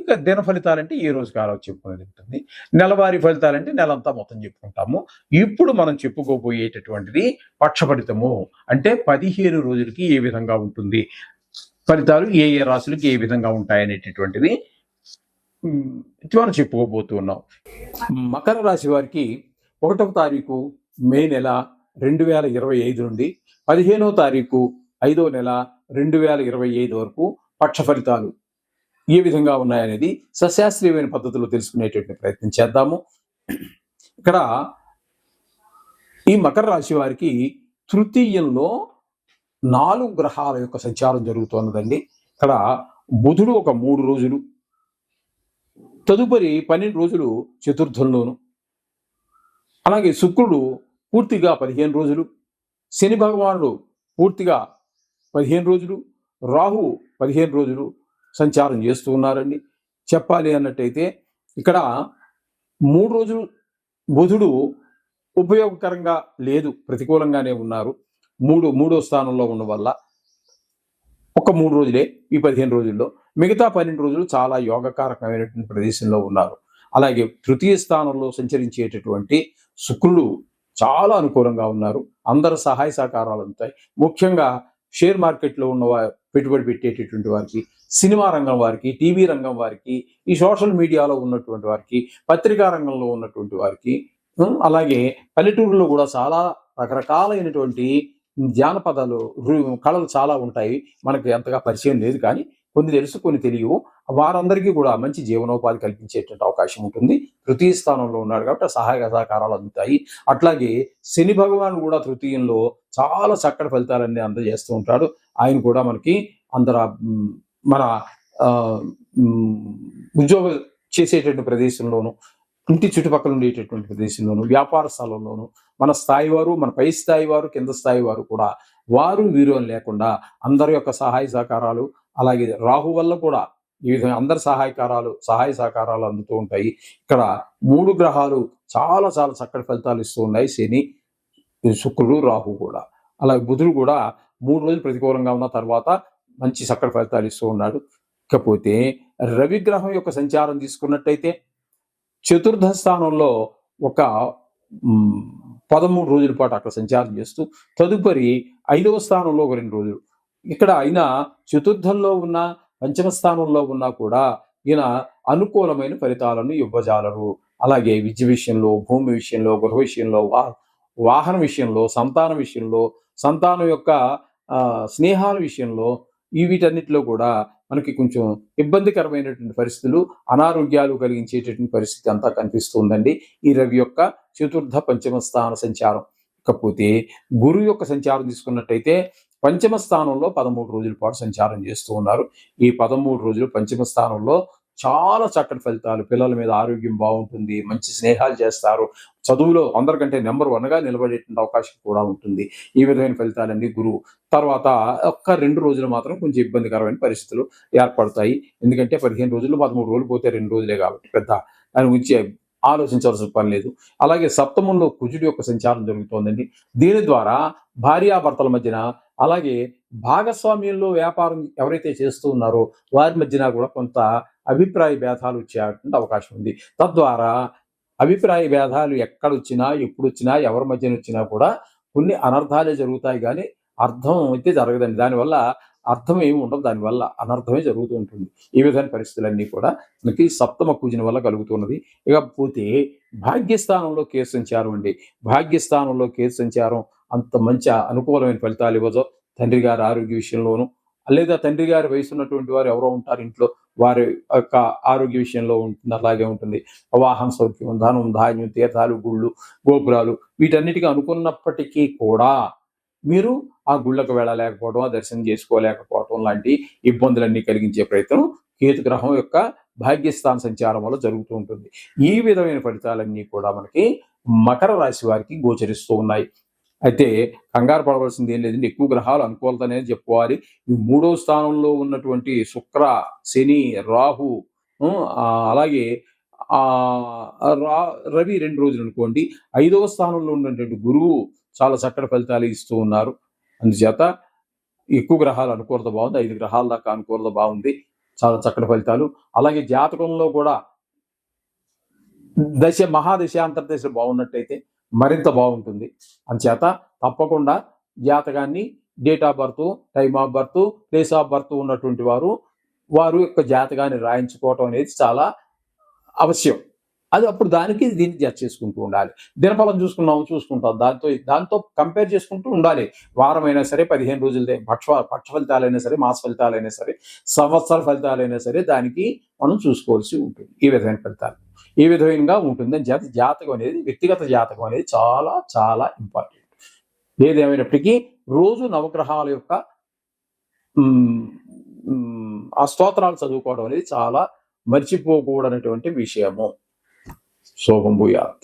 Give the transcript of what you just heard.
ఇంకా దిన ఫలితాలంటే ఏ రోజు కాలం చెప్పుకునేది ఉంటుంది. నెలవారీ ఫలితాలంటే నెలంతా మొత్తం చెప్పుకుంటాము. ఇప్పుడు మనం చెప్పుకోబోయేటటువంటిది పక్షఫలితము అంటే పదిహేను రోజులకి ఏ విధంగా ఉంటుంది? ఫలితాలు ఏ ఏ రాశులకి ఏ విధంగా ఉంటాయనేటటువంటిది మనం చెప్పుకోబోతున్నాం మకర రాశి వారికి ఒకటవ తారీఖు మే నెల రెండు వేల ఇరవై ఐదు నుండి పదిహేనవ తారీఖు ఐదో నెల రెండు వేల ఇరవై ఐదు వరకు పక్ష ఫలితాలు. ఏ విధంగా ఉన్నాయనేది సశాస్త్రీయమైన పద్ధతిలో తెలుసుకునేటువంటి ప్రయత్నం చేద్దాము. ఇక్కడ ఈ మకర రాశి వారికి తృతీయంలో నాలుగు గ్రహాల యొక్క సంచారం జరుగుతున్నదండి. ఇక్కడ బుధుడు ఒక మూడు రోజులు తదుపరి పన్నెండు రోజులు చతుర్థంలోను అలాగే శుక్రుడు పూర్తిగా పదిహేను రోజులు శని భగవానుడు పూర్తిగా పదిహేను రోజులు రాహు పదిహేను రోజులు సంచారం చేస్తూ ఉన్నారండి. చెప్పాలి అన్నట్టయితే ఇక్కడ మూడు రోజులు బుధుడు ఉపయోగకరంగా లేదు ప్రతికూలంగానే ఉన్నారు. మూడు మూడో స్థానంలో ఉన్న వల్ల ఒక మూడు రోజులే ఈ పదిహేను రోజుల్లో. మిగతా పన్నెండు రోజులు చాలా యోగకారకమైనటువంటి ప్రదేశంలో ఉన్నారు. అలాగే తృతీయ స్థానంలో సంచరించేటటువంటి శుక్రుడు చాలా అనుకూలంగా ఉన్నారు. అందరు సహాయ సహకారాలు అందుతాయి. ముఖ్యంగా షేర్ మార్కెట్లో ఉన్న పెట్టుబడి పెట్టేటటువంటి వారికి సినిమా రంగం వారికి టీవీ రంగం వారికి ఈ సోషల్ మీడియాలో ఉన్నటువంటి వారికి పత్రికా రంగంలో ఉన్నటువంటి వారికి అలాగే పల్లెటూరులో కూడా చాలా రకరకాలైనటువంటి జానపదాలు కళలు చాలా ఉంటాయి. మనకి అంతగా పరిచయం లేదు కానీ కొన్ని తెలుసు కొన్ని తెలియవు. వారందరికీ కూడా మంచి జీవనోపాధి కల్పించేటువంటి అవకాశం ఉంటుంది. తృతీయ స్థానంలో ఉన్నాడు కాబట్టి సహాయ సహకారాలు అందుతాయి. అట్లాగే శని భగవాన్ కూడా తృతీయంలో చాలా చక్కటి ఫలితాలన్నీ అందజేస్తూ ఉంటాడు. ఆయన కూడా మనకి అందర మన ఉద్యోగం చేసేటువంటి ప్రదేశంలోను ఇంటి చుట్టుపక్కల ఉండేటటువంటి ప్రదేశంలోను వ్యాపార స్థలంలోను మన స్థాయి వారు మన పై స్థాయి వారు కింద స్థాయి వారు కూడా వారు వీరు అని లేకుండా అందరి యొక్క సహాయ సహకారాలు అలాగే రాహు వల్ల కూడా ఈ విధంగా అందరి సహాయకారాలు సహాయ సహకారాలు అందుతూ ఉంటాయి. ఇక్కడ మూడు గ్రహాలు చాలా చాలా చక్కటి ఫలితాలు ఇస్తూ ఉన్నాయి. శని శుక్రుడు రాహు కూడా. అలాగే బుధుడు కూడా మూడు రోజులు ప్రతికూలంగా ఉన్న తర్వాత మంచి సకల ఫలితాలు ఇస్తూ ఉన్నాడు. ఇకపోతే రవిగ్రహం యొక్క సంచారం తీసుకున్నట్టయితే చతుర్థ స్థానంలో ఒక పదమూడు రోజుల పాటు అక్కడ సంచారం చేస్తూ తదుపరి ఐదవ స్థానంలో ఒక రెండు రోజులు. ఇక్కడ ఆయన చతుర్థంలో ఉన్న పంచమ స్థానంలో ఉన్నా కూడా ఈయన అనుకూలమైన ఫలితాలను ఇవ్వజాలరు. అలాగే విద్య విషయంలో భూమి విషయంలో గృహ విషయంలో వా వాహన విషయంలో సంతాన విషయంలో సంతానం యొక్క స్నేహాల విషయంలో ఈ వీటన్నిటిలో కూడా మనకి కొంచెం ఇబ్బందికరమైనటువంటి పరిస్థితులు అనారోగ్యాలు కలిగించేటటువంటి పరిస్థితి అంతా కనిపిస్తుందండి. ఈ రవి యొక్క చతుర్థ పంచమ స్థాన సంచారం. ఇకపోతే గురు యొక్క సంచారం తీసుకున్నట్టయితే పంచమ స్థానంలో పదమూడు రోజుల పాటు సంచారం చేస్తూ ఉన్నారు. ఈ పదమూడు రోజులు పంచమ స్థానంలో చాలా చక్కటి ఫలితాలు. పిల్లల మీద ఆరోగ్యం బాగుంటుంది మంచి స్నేహాలు చేస్తారు. చదువులో అందరికంటే నెంబర్ వన్గా నిలబడేటువంటి అవకాశం కూడా ఉంటుంది. ఈ విధమైన ఫలితాలన్నీ గురువు. తర్వాత ఒక్క రెండు రోజులు మాత్రం కొంచెం ఇబ్బందికరమైన పరిస్థితులు ఏర్పడతాయి. ఎందుకంటే పదిహేను రోజులు పదమూడు రోజులు పోతే రెండు రోజులే కాబట్టి పెద్ద దాని గురించి ఆలోచించవలసిన పని లేదు. అలాగే సప్తమంలో కుజుడి యొక్క సంచారం జరుగుతోందండి. దీని ద్వారా భార్యాభర్తల మధ్యన అలాగే భాగస్వామ్యంలో వ్యాపారం ఎవరైతే చేస్తూ ఉన్నారో వారి మధ్యన కూడా కొంత అభిప్రాయ భేదాలు వచ్చేటువంటి అవకాశం ఉంది. తద్వారా అభిప్రాయ భేదాలు ఎక్కడ వచ్చినా ఎప్పుడు వచ్చినా ఎవరి మధ్యన వచ్చినా కూడా కొన్ని అనర్థాలే జరుగుతాయి కానీ అర్థం అయితే జరగదండి. దానివల్ల అర్థం ఏమి ఉండదు. దానివల్ల అనర్థమే జరుగుతూ ఉంటుంది. ఈ విధమైన పరిస్థితులన్నీ కూడా మనకి సప్తమ పూజన వల్ల కలుగుతున్నది. ఇకపోతే భాగ్యస్థానంలో కేసు సంచారం అండి. భాగ్యస్థానంలో కేసు సంచారం అంత మంచి అనుకూలమైన ఫలితాలు ఇవ్వదు. తండ్రి గారి ఆరోగ్య విషయంలోనూ లేదా తండ్రి గారి వయసు ఉన్నటువంటి వారు ఎవరో ఉంటారు ఇంట్లో వారి యొక్క ఆరోగ్య విషయంలో ఉంటుంది అలాగే ఉంటుంది. వాహన సౌఖ్యం ధనం ధాన్యం తీర్థాలు గుళ్ళు గోపురాలు వీటన్నిటికీ అనుకున్నప్పటికీ కూడా మీరు ఆ గుళ్ళకు వెళ్ళలేకపోవడం ఆ దర్శనం చేసుకోలేకపోవడం లాంటి ఇబ్బందులన్నీ కలిగించే ప్రయత్నం కేతుగ్రహం యొక్క భాగ్యస్థాన సంచారం వల్ల జరుగుతూ ఉంటుంది. ఈ విధమైన ఫలితాలన్నీ కూడా మనకి మకర రాశి వారికి గోచరిస్తూ ఉన్నాయి. అయితే కంగారు పడవలసింది ఏం లేదండి. ఎక్కువ గ్రహాలు అనుకూలత అనేది చెప్పుకోవాలి. ఈ మూడో స్థానంలో ఉన్నటువంటి శుక్ర శని రాహు అలాగే ఆ రా రవి రెండు రోజులు అనుకోండి. ఐదవ స్థానంలో ఉన్నటువంటి గురువు చాలా చక్కటి ఫలితాలు ఇస్తూ ఉన్నారు. అందుచేత ఎక్కువ గ్రహాలు అనుకూలత బాగుంది. ఐదు గ్రహాల దాకా అనుకూలత బాగుంది. చాలా చక్కటి ఫలితాలు. అలాగే జాతకంలో కూడా దశ మహాదశ అంతర్దశ బాగున్నట్టయితే మరింత బాగుంటుంది. అంచేత తప్పకుండా జాతకాన్ని date of birth time of birth place of birth ఉన్నటువంటి వారు వారు యొక్క జాతకాన్ని రాయించుకోవటం అనేది చాలా అవశ్యం. అది అప్పుడు దానికి దీన్ని జడ్జ్ చేసుకుంటూ ఉండాలి. దినఫలం చూసుకున్నాము చూసుకుంటాం. దాంతో దాంతో కంపేర్ చేసుకుంటూ ఉండాలి. వారమైనా సరే పదిహేను రోజులదే పక్ష పక్ష ఫలితాలైనా సరే మాస ఫలితాలైనా సరే సంవత్సర ఫలితాలైనా సరే దానికి మనం చూసుకోవాల్సి ఉంటుంది. ఈ విధమైన ఫలితాలు. ఈ విధంగా ఉంటుంది అని చేత జాతకం అనేది వ్యక్తిగత జాతకం అనేది చాలా చాలా ఇంపార్టెంట్ ఏదేమైనప్పటికీ రోజు నవగ్రహాల యొక్క ఆ స్తోత్రాలు చదువుకోవడం అనేది చాలా మర్చిపోకూడనటువంటి విషయము. శోభం భూయాత్.